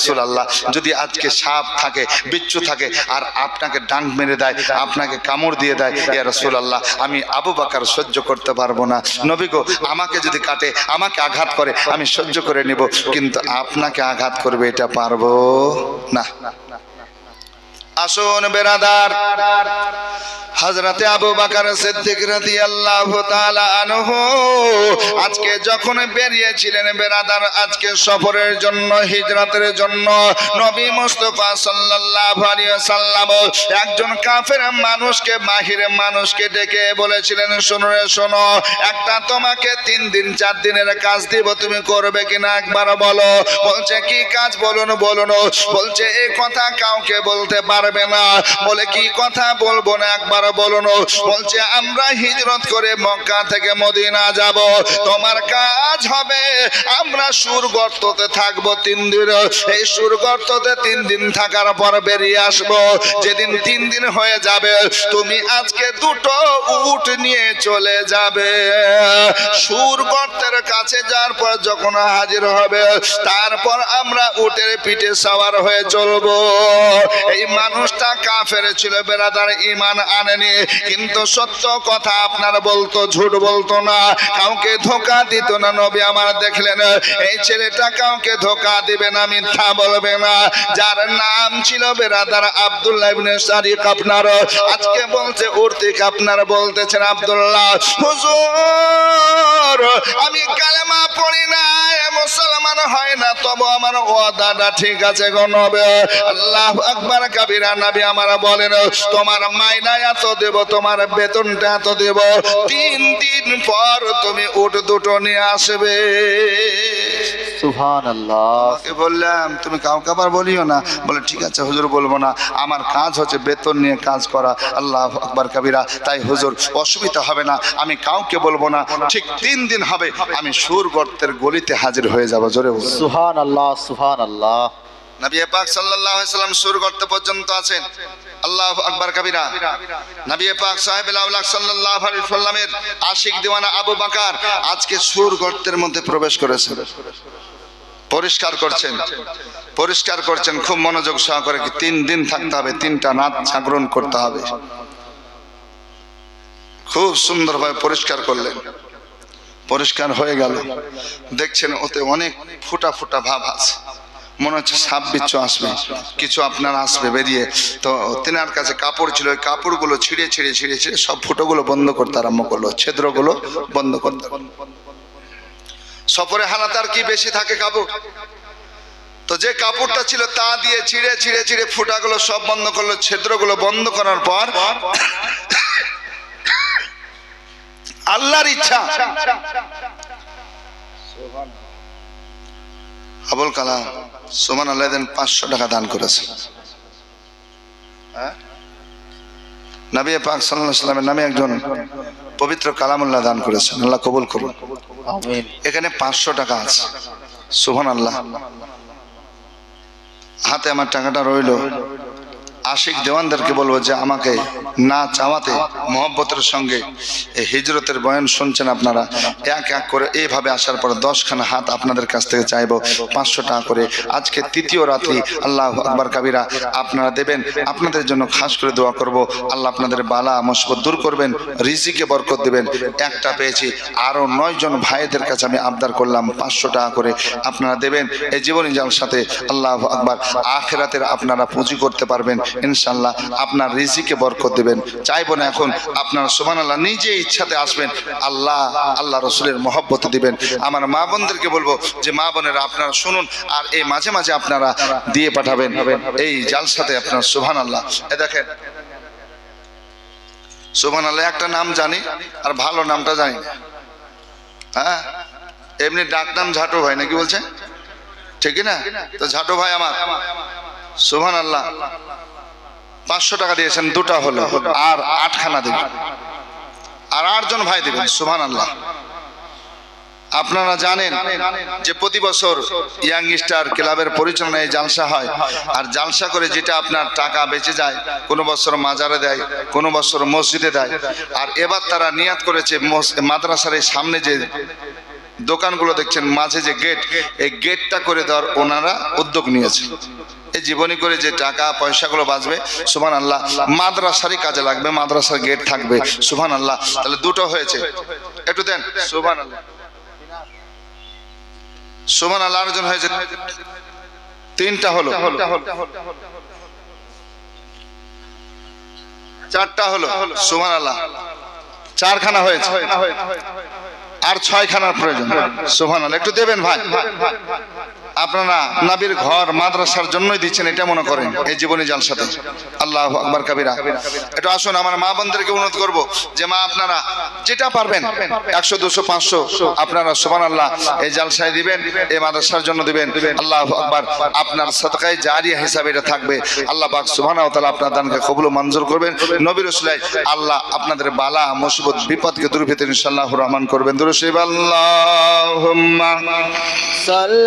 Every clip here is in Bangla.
রসুল আল্লাহ যদি আজকে সাপ থাকে, বিচ্ছু থাকে, আর আপনাকে ডাং মেরে দেয়, আপনাকে কামড় দিয়ে দেয়, ইয়া রসুল আল্লাহ আমি আবু বাকার সহ্য করতে পারব না। নবী গো, আমাকে যদি কাটে, আমাকে আঘাত করে, আমি সহ্য করে নিব, কিন্তু আপনাকে আঘাত করবে এটা পারব না। আসুন বেরাদার। হজরতে আবু বাকার সিদ্দিক রাদিয়াল্লাহু তাআলা আনহু আজকে যখন বেরিয়েছিলেন বেরাদার, আজকে সফরের জন্য, হিজরতের জন্য নবী মুস্তাফা সাল্লাল্লাহু আলাইহি সাল্লাম একজন কাফের মানুষকে বাহিরে মানুষকে ডেকে বলেছিলেন, শোনো রে, শোনো, একটা তোমাকে তিন দিন, চার দিনের কাজ দিব, তুমি করবে কিনা একবার বলো। বলছে, কি কাজ? বলুন বলুন। বলছে এই কথা কাউকে বলতে পারবে না। বলে কি কথা বলব না? একবার বলুন বলছে, আমরা হিজরত করে মক্কা থেকে মদিনা যাব। তোমার কাজ হবে। আমরা সুর গর্ততে থাকব তিন দিন। এই সুর গর্ততে তিন দিন থাকার পর বেরিয়ে আসব। যেদিন তিন দিন হয়ে যাবে, তুমি আজকে দুটো উট নিয়ে চলে যাবে। সুর গর্তের কাছে যাওয়ার পর যখন হাজির হবে, তারপর আমরা উটের পিঠে সাওয়ার হয়ে চলবো। এই মানুষটা কাফের ছিল, বেরাদার ইমান আনেনি। কিন্তু সত্য কথা আপনার বলতো, ঝুট বলতো না। কাউকে ধোকা দিত না, নবী আমার দেখলেন, এই ছেলেটা কাউকে ধোকা দিবে না, মিথ্যা বলবে না। যার নাম ছিল বেরাদার আব্দুল্লাহ ইবনে সারিক আপনার। আজকে বলছে উর্তিক আপনার বলতেছেন আব্দুল্লাহ, হুজুর, আমি কালেমা পড়ি না মুসলমান হয় না, তবু আমার ওয়াদাটা ঠিক আছে গো নবে। আল্লাহ আকবার কাবিরা নবী আমার বলেন তোমার মাইনা এত দেব তোমার বেতনটা এত দেব। তিন দিন পর তুমি উঠ দুটো নিয়ে আসবে। সুবহান আল্লাহ বললাম তুমি কাউকে আবার বলিও না। বলে ঠিক আছে হুজুর বলব না। আমার কাজ হচ্ছে বেতন নিয়ে কাজ করা। আল্লাহ আকবার কাবিরা। তাই হুজুর অসুবিধা হবে না। আমি কাউকে বলব না। ঠিক তিন দিন হবে। আমি সুর গর্তের গলিতে হাজির হয়ে যাব। জোরে সুহান আল্লাহ সুহান আল্লাহ নবী পাক সাল্লাল্লাহু আলাইহি সাল্লাম সুর গর্ত পর্যন্ত আছেন। আল্লাহ আকবার কাবিরা। নবী পাক সাহেব আউলাক সাল্লাল্লাহু আলাইহি সাল্লামের আশিক দিওয়ানা আবু বকর আজকে সুর গর্তের মধ্যে প্রবেশ করেছেন। পরিষ্কার করছেন। পরিষ্কার করছেন, খুব মনোযোগ সহকারে তিন দিন থাকতে হবে, তিনটা রাত জাগরণ করতে হবে। খুব সুন্দরভাবে পরিষ্কার করলেন। পরিষ্কার হয়ে গেল। দেখছেন ওতে অনেক ফুটা ফুটা ভাব আছে। মনে হচ্ছে সাপ বিচ্ছু আসবে। কিছু আপনার আসবে বেরিয়ে। তো তেনার কাছে কাপড় ছিল, ওই কাপড়গুলো ছিঁড়ে ছিঁড়ে ছিঁড়ে ছিঁড়ে সব ফুটোগুলো বন্ধ করতে আরম্ভ করল, ছিদ্রগুলো বন্ধ করতে। সফরে হালাত আর কি বেশি থাকে কাপড়? তো যে কাপড়টা ছিল তা দিয়ে ছিঁড়ে ছিঁড়ে ছিঁড়ে ফুটাগুলো সব বন্ধ করল, ছিদ্রগুলো বন্ধ করার পর আল্লাহর ইচ্ছা। আবুল কালাম সোমান আল্লাহ দেন পাঁচশো টাকা দান করেছেন। হ্যাঁ? নবী পাক সাল্লামের নামে একজন পবিত্র কালামুল্লাহ দান করেছেন। আল্লাহ কবুল করুন। এখানে পাঁচশো টাকা আছে। সোহান আল্লাহ হাতে আমার টাকাটা রইল। আশিক দেওয়ানদেরকে বলব যে আমাকে না চাওয়াতে মহব্বতের সঙ্গে এই হিজরতের বয়ান শুনছেন আপনারা। এক এক করে এইভাবে আসার পর দশখানা হাত আপনাদের কাছ থেকে চাইব, পাঁচশো টাকা করে। আজকে তৃতীয় রাত্রি, আল্লাহ আকবর কাবিরা, আপনারা দেবেন, আপনাদের জন্য খাস করে দোয়া করব। আল্লাহ আপনাদের বালা, মুসবত দূর করবেন, রিজিকে বরকত দেবেন। একটা পেয়েছি আরও নয় জন ভাইদের কাছে আমি আবদার করলাম, পাঁচশো টাকা করে। আপনারা দেবেন, এই জীবনী জাল সাথে আল্লাহ আকবার, আখেরাতের আপনারা পুঁজি করতে পারবেন। ইনশাল্লাহ আপনার রিজিকে বরকত দেবেন। চাইব না এখন আপনার সুমান আল্লাহ নিজে ইচ্ছাতে আসবেন। আল্লাহ আল্লাহ রসুলের মহব্বত দিবেন। আমার মা বোনদেরকে বলব যে, মা বোনেরা আপনারা শুনুন আর এই মাঝে মাঝে আপনারা দিয়ে পাঠাবেন। এই জালসাতে আপনার সুবহান আল্লাহ এ দেখেন। সুবহান আল্লাহ একটা নাম জানি আর ভালো নামটা জানি হ্যাঁ? এমনি ডাক নাম ঝাটু ভাই নাকি বলছে ঠিক না? তো ঝাটু ভাই আমার। সুবহান আল্লাহ পাঁচশো টাকা দিয়েছেন, দুটা হলো। আর আটখানা দেবেন আর আটজন ভাই দেবেন সুবহান আল্লাহ আপনারা জানেন যে প্রতি বছর ইয়াং স্টার ক্লাবের পরিচালনায় জালসা হয়। আর জালসা করে যেটা আপনার টাকা বেঁচে যায়, কোনো বছর মাজারে দেয়, কোনো বছর মসজিদে দেয়। আর এবার তারা নিয়াত করেছে মাদ্রাসার সামনে যে দোকানগুলো দেখছেন, মাঝে যে গেট এই গেটটা করে দেওয়ার ওনারা উদ্যোগ নিয়েছে এই জীবনী করে যে টাকা, পয়সাগুলো বাঁচবে সুবহান আল্লাহ মাদ্রাসারই কাজে লাগবে, মাদ্রাসার গেট থাকবে সুবহান আল্লাহ তাহলে দুটো হয়েছে। একটু দেন সুবহান আল্লাহ সুবহান আল্লাহ আরেকজন হয়েছে। তিনটা হলো। চারটা হলো সুবহান আল্লাহ চারখানা হয়েছে। আর ছয়খানার প্রয়োজন। সোহান একটু দেবেন ভাই? আপনারা নাবির ঘর মাদ্রাসার জন্যই দিচ্ছেন, এটা মনে করেন, এই জীবনী জালসাতে আল্লাহ আকবার কাবিরা। এটা আসুন, আমার মা বোনদেরকে অনুরোধ করব যে, মা, আপনারা যেটা পারবেন, একশো, দুশো, পাঁচশো, আপনারা সোমান আল্লাহ এই জালসায় দিবেন, এই মাদ্রাসার জন্য দিবেন। আল্লাহ আকবার, আপনার সদকায় জারিয়া হিসাবে এটা থাকবে। আল্লাহ পাক সুবহানাহু ওয়া তাআলা আপনার দানকে কবুল মঞ্জুর করবেন। নবীর রসুলাই আল্লাহ আপনাদের বালা, মুসিবত, বিপদকে দূর পেতে ইনশাআল্লাহ রহমান করবেন। দুরুশিব আল্লাহ صل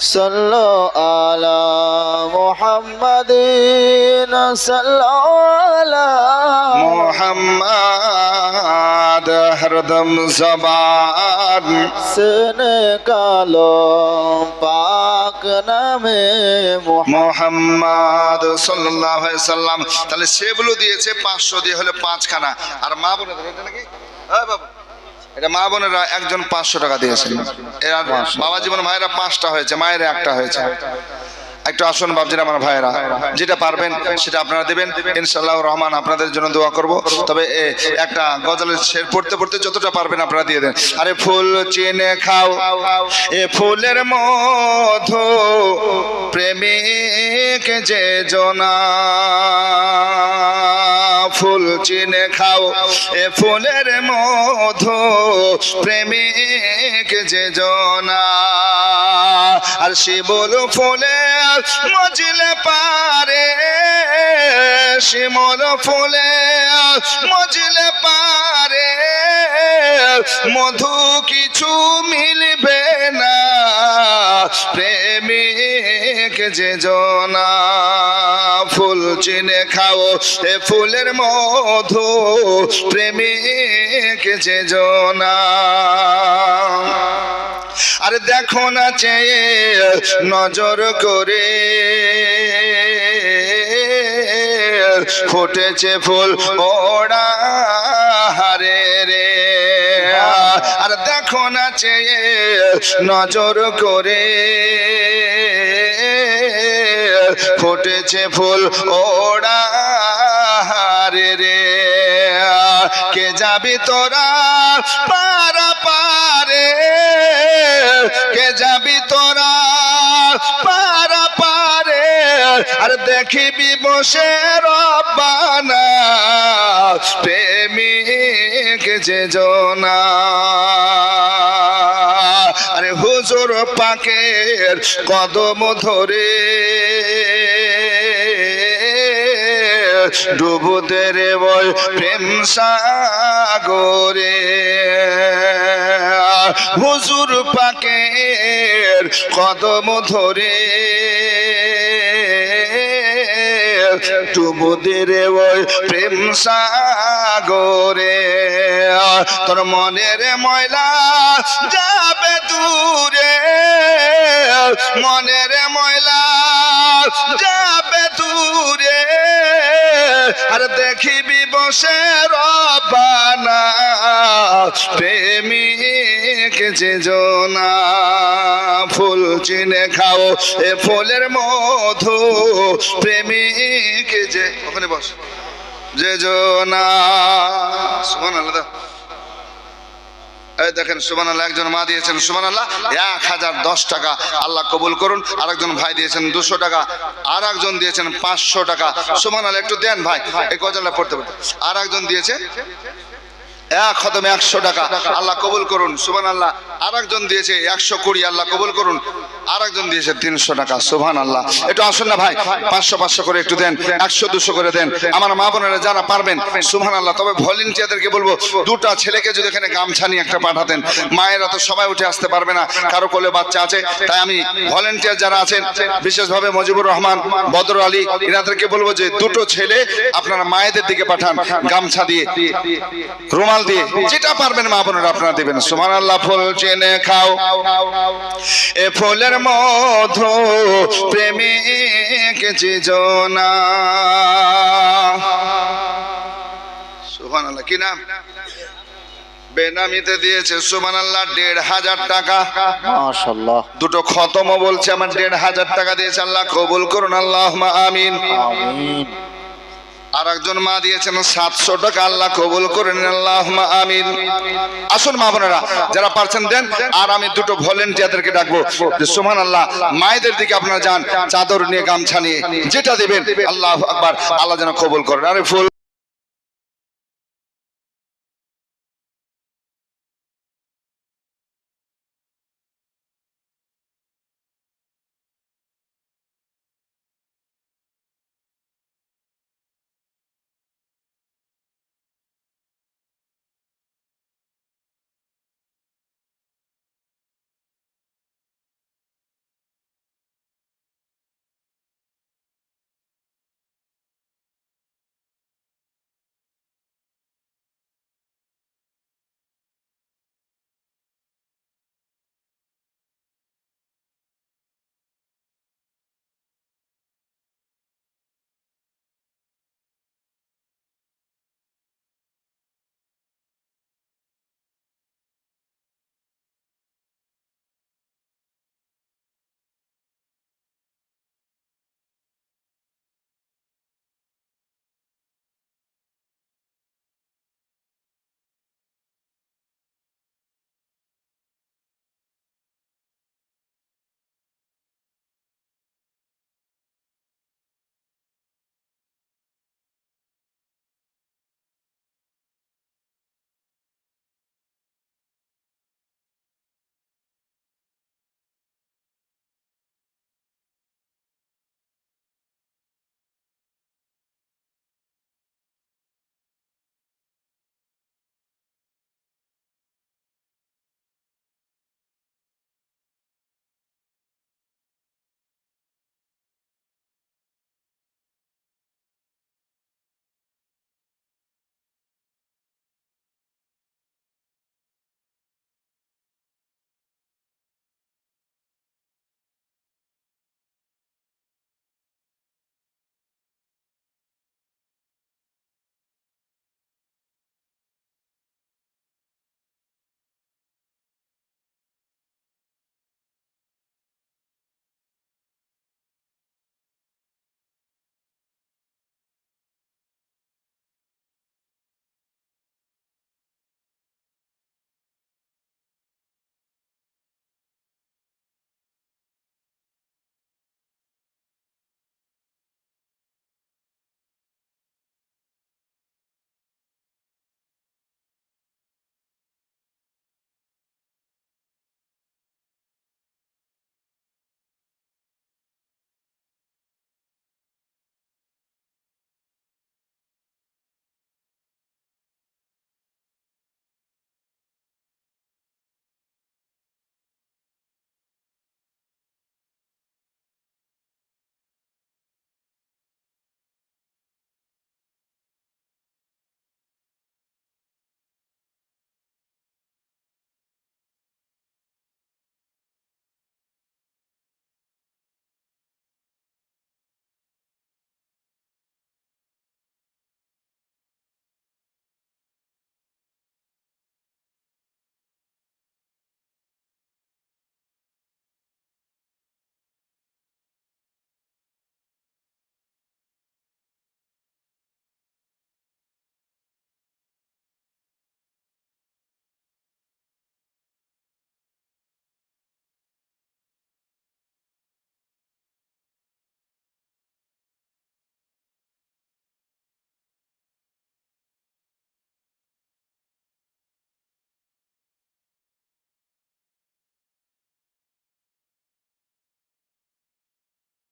صلوا على محمد صلوا على محمد হরদম জবান সেনে কালো পাক নামে মোহাম্মদ মোহাম্মদ সাল্লাল্লাহু আলাইহি সাল্লাম তাহলে সেগুলো দিয়েছে পাঁচশো দিয়ে হলে পাঁচখানা আর মা বোনেদের এটা নাকি হ্যাঁ বাবু এটা মা বোনেরা একজন পাঁচশো টাকা দিয়েছেন। এরা বাবা জীবন ভাইয়েরা পাঁচটা হয়েছে মায়েরা একটা হয়েছে। একটু আসুন বাবজির আমার ভাইয়েরা। যেটা পারবেন সেটা আপনারা দেবেন। ইনশাল্লাহ রহমান আপনাদের জন্য দোয়া করব। তবে একটা গজলের শের পড়তে পড়তে যতটা পারবেন আপনারা দিয়ে দেন। আরে ফুল চিনে খাও, এ ফুলের মধু, প্রেমিক যে জনা। ফুল চিনে খাও, এ ফুলের মধু, প্রেমিক যে জনা। আর শিবল ফুলে মজলে পারে শিমল ফুলে মজলে পারে মধু কিছু মিলবে না। প্রেমিক যে জনা, ফুল চিনে খাও, এ ফুলের মধু। প্রেমিক যে জনা। আরে দেখো না চেয়ে নজর করে। ফুটেছে ফুল ওড়া হারে রে। আর দেখো না চেয়ে নজর করে। ফুটেছে ফুল ওড়া হারে রে। কে যাবি তোরা পারা পারে? কে যাবি তোরা পারে আর দেখিবি বসে রব্বানা, প্রেমিক যে আরে হুজুর পাকের কদম ধরে ডুবুদের বই প্রেম সাগরে। হুজুর পাকের কদম ধরে ডুবুদের ওই প্রেম সাগরে। তোর মনের ময়লা যাবে দূরে। মনের ময়লা যাবে দূরে। আর দেখিবি বসে রবানা, প্রেমিক যে জনা। ফুল চিনে খাও, এ ফুলের মধু প্রেমিক যে, ওখানে বস। যে জনা আলাদা দেখেন সুমান আল্লাহ একজন মা দিয়েছেন সুমান আল্লাহ এক হাজার দশ টাকা। আল্লাহ কবুল করুন, আরেকজন ভাই দিয়েছেন দুশো টাকা আর একজন দিয়েছেন পাঁচশো টাকা। সুমান আল্লাহ একটু দেন ভাই, এই গজলটা পড়তে পড়তে। আর একজন দিয়েছে খতমে একশো টাকা। আল্লাহ কবুল করুন সুবান আল্লাহ আর একজন দিয়েছে একশো কুড়ি, আল্লাহ কবুল করুন। আর একজন দিয়েছে তিনশো টাকা আল্লাহ একটু আসুন না ভাই, পাঁচশো পাঁচশো করে একটু দেন, একশো, দুশো করে দেন। আমার মা বোনেরা যারা পারবেন আল্লাহ তবে ভলেন্টিয়ারদেরকে বলব, দুটা ছেলেকে যদি এখানে গামছা নিয়ে একটা পাঠাতেন, মায়েরা তো সবাই উঠে আসতে পারবে না, কারও কোলে বাচ্চা আছে, তাই আমি ভলেন্টিয়ার যারা আছেন, বিশেষভাবে মজিবুর রহমান, বদর আলী, এনাদেরকে বলব যে দুটো ছেলে আপনারা মায়েদের দিকে পাঠান গামছা দিয়ে। রুমাল দিয়ে যেটা পারবেন মা বোনেরা আপনারা দেবেন। সুমান আল্লাহ ফুল চেনে খাও। এ ফুলের মধু প্রেমিক জিজনা সুবহান আল্লাহ কি নাম? বেনামিতে দিয়েছে সুবহান আল্লাহ দেড় হাজার টাকা। মাশাল্লাহ দুটো খতম বলছে আমার দেড় হাজার টাকা দিয়েছে আল্লাহ কবুল করুন আল্লাহ আমিন। আমিন। আর একজন মা দিয়েছেন, সাতশো টাকা, আল্লাহ কবুল করেন আল্লাহ আমিন। আসুন মা বোনেরা, যারা পারছেন দেন, আর আমি দুটো ভলেন্টিয়ারদেরকে ডাকবো, যে সুমান আল্লাহ মায়েদের দিকে আপনারা যান, চাদর নিয়ে, গামছা নিয়ে, যেটা দেবেন, আল্লাহ আকবার, আল্লাহ যেন কবুল করেন। আরে ফুল